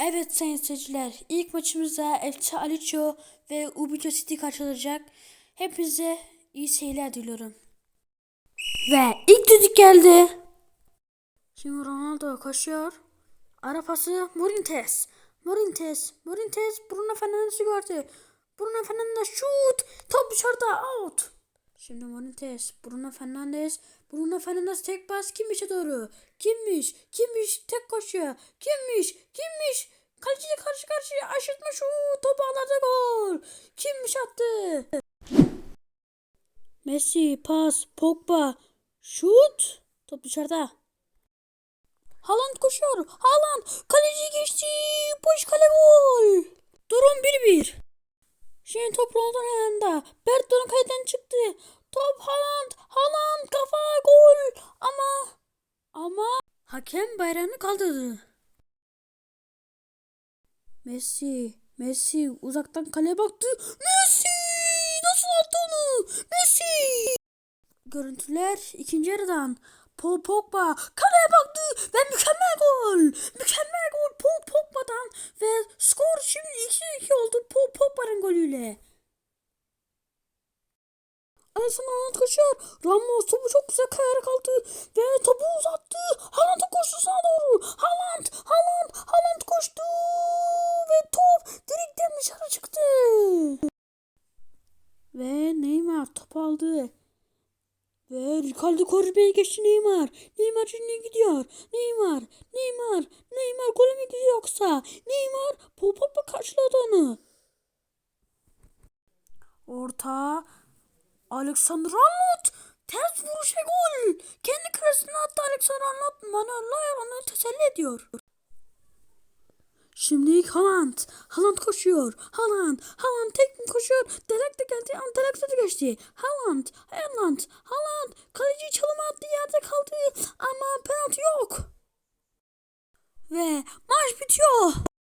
Evet sayın seyirciler, ilk maçımızda Elche Alicio ve Ubico City karşılayacak. Hepinize iyi seyirler diliyorum. Ve ilk düdük geldi. Şimdi Ronaldo koşuyor. Ara pası Morintes. Morintes. Morintes Bruno Fernandes'i gördü. Bruno Fernandes şut. Top dışarıda out. Şimdi Morintes. Bruno Fernandes. Bruno Fernandes tek bas kimmişe doğru. Kimmiş? Kimmiş? Tek koşuyor. Kimmiş? Kimmiş? Kaleciyle karşı karşıya aşırtma şu topu aladı gol. Kimmiş attı? Messi pas Pogba şut top dışarıda. Haaland koşuyor. Haaland kaleci geçti. Boş kale gol. Durum 1-1. Şimdi top Ronaldo'nun yanında. Berto'nun kaleden çıktı. Top Haaland. Haaland kafa gol. Ama ama hakem bayrağını kaldırdı. Messi. Messi uzaktan kaleye baktı. Messi! Nasıl attı onu? Messi! Görüntüler ikinci yarıdan. Paul Pogba kaleye baktı ve mükemmel gol. Mükemmel gol Paul Pogba'dan ve skor şimdi 2-2 oldu Paul Pogba'nın golüyle. Alessandro Haaland koşuyor. Ramos topu çok güzel kayarak aldı ve topu uzattı. Haaland'ın koşusuna doğru. Haaland, Haaland, Haaland koştu ve top direkten dışarı çıktı. Ve Neymar top aldı. Ve Ricardo Corbe'ye geçti Neymar. Neymar şimdi gidiyor. Neymar, Neymar, Neymar gole mi gidiyor yoksa? Neymar Popop'la karşıladı onu. Orta Alexander Arnold ters vuruş gol. Kendi kalesine attı Alexander Arnold. Manuel Neuer onu teselli ediyor. Şimdi Haaland. Haaland koşuyor. Haaland. Haaland tek mi koşuyor? Delak da geldi. Delak da geçti. Haaland. Haaland. Haaland. Kaleci çalıma attı. Yerde kaldı. Ama penaltı yok. Ve maç bitiyor.